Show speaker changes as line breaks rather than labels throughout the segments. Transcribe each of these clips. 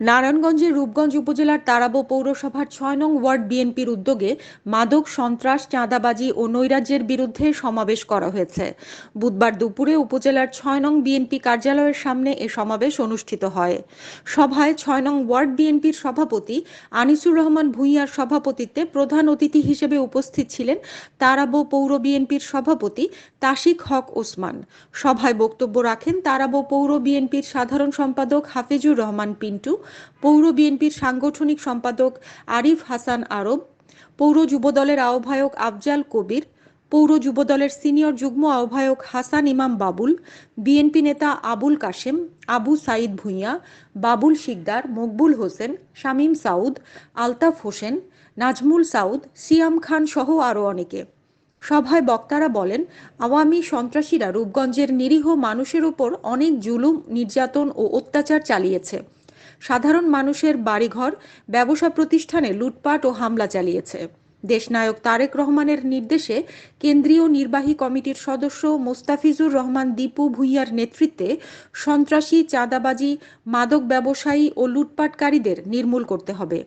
নারায়ণগঞ্জের রূপগঞ্জ উপজেলার তারাবো পৌরসভার ছয় নং ওয়ার্ড বিএনপির উদ্যোগে মাদক, সন্ত্রাস, চাঁদাবাজি ও নৈরাজ্যের বিরুদ্ধে সমাবেশ করা হয়েছে। বুধবার দুপুরে উপজেলার ছয় নং বিএনপি কার্যালয়ের সামনে এ সমাবেশ অনুষ্ঠিত হয়। সভায় ছয় নং ওয়ার্ড বিএনপির সভাপতি আনিসুর রহমান ভূঁইয়ার সভাপতিত্বে প্রধান অতিথি হিসেবে উপস্থিত ছিলেন তারাবো পৌর বিএনপির সভাপতি তাসিক হক ওসমান। সভায় বক্তব্য রাখেন তারাবো পৌর বিএনপির সাধারণ সম্পাদক হাফিজুর রহমান পিন্টু পৌর বিএনপির সাংগঠনিক সম্পাদক আরিফ হাসান আরব, পৌর যুবদলের আহ্বায়ক আফজাল কবির, পৌর যুবদলের সিনিয়র যুগ্ম আহ্বায়ক হাসান ইমাম বাবুল, বিএনপি নেতা আবুল কাশেম, আবু সাইদ ভুঁইয়া, বাবুল শিকদার, মকবুল হোসেন, শামীম সাউদ, আলতাফ হোসেন, নাজমুল সাউদ, সিয়াম খান সহ আরও অনেকে। সভায় বক্তারা বলেন, আওয়ামী সন্ত্রাসীরা রূপগঞ্জের নিরীহ মানুষের ওপর অনেক জুলুম, নির্যাতন ও অত্যাচার চালিয়েছে। সাধারণ মানুষের বাড়িঘর, ব্যবসা প্রতিষ্ঠানে লুটপাট ও হামলা চালিয়েছে। দেশনায়ক তারেক রহমানের নির্দেশে কেন্দ্রীয় নির্বাহী কমিটির সদস্য মোস্তাফিজুর রহমান দীপু ভুইয়ার নেতৃত্বে সন্ত্রাসী, চাঁদাবাজি, মাদক ব্যবসায়ী ও লুটপাটকারীদের নির্মূল করতে হবে।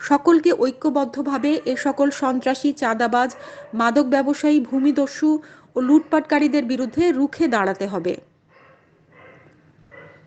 সকলকে ঐক্যবদ্ধভাবে এ সকল সন্ত্রাসী, চাঁদাবাজ, মাদক ব্যবসায়ী, ভূমিদস্যু ও লুটপাটকারীদের বিরুদ্ধে রুখে দাঁড়াতে হবে।